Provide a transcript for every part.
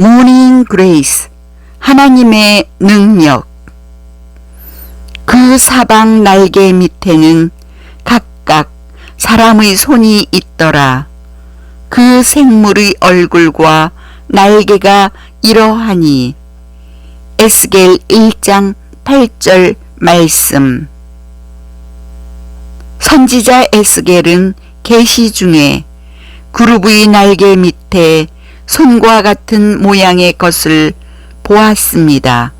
모닝 그레이스 하나님의 능력. 그 사방 날개 밑에는 각각 사람의 손이 있더라. 그 생물의 얼굴과 날개가 이러하니. 에스겔 1장 8절 말씀. 선지자 에스겔은 계시 중에 그룹의 날개 밑에 손과 같은 모양의 것을 보았습니다.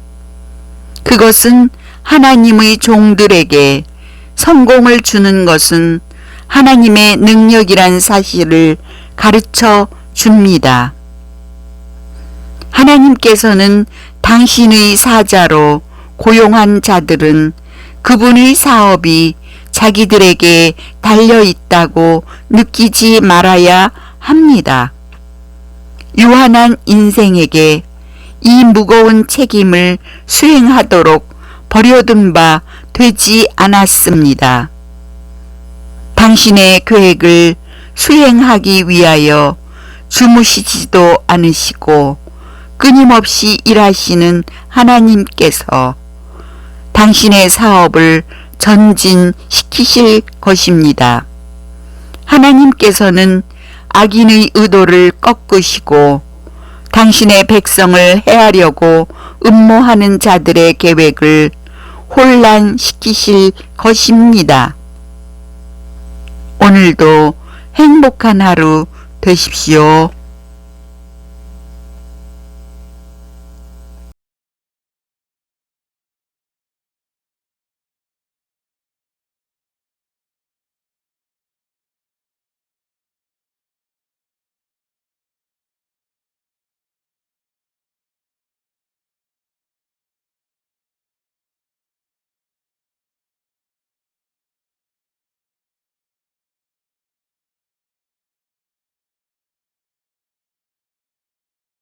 그것은 하나님의 종들에게 성공을 주는 것은 하나님의 능력이란 사실을 가르쳐 줍니다. 하나님께서는 당신의 사자로 고용한 자들은 그분의 사업이 자기들에게 달려 있다고 느끼지 말아야 합니다. 유한한 인생에게 이 무거운 책임을 수행하도록 버려둔 바 되지 않았습니다. 당신의 계획을 수행하기 위하여 주무시지도 않으시고 끊임없이 일하시는 하나님께서 당신의 사업을 전진시키실 것입니다. 하나님께서는 악인의 의도를 꺾으시고 당신의 백성을 해하려고 음모하는 자들의 계획을 혼란시키실 것입니다. 오늘도 행복한 하루 되십시오.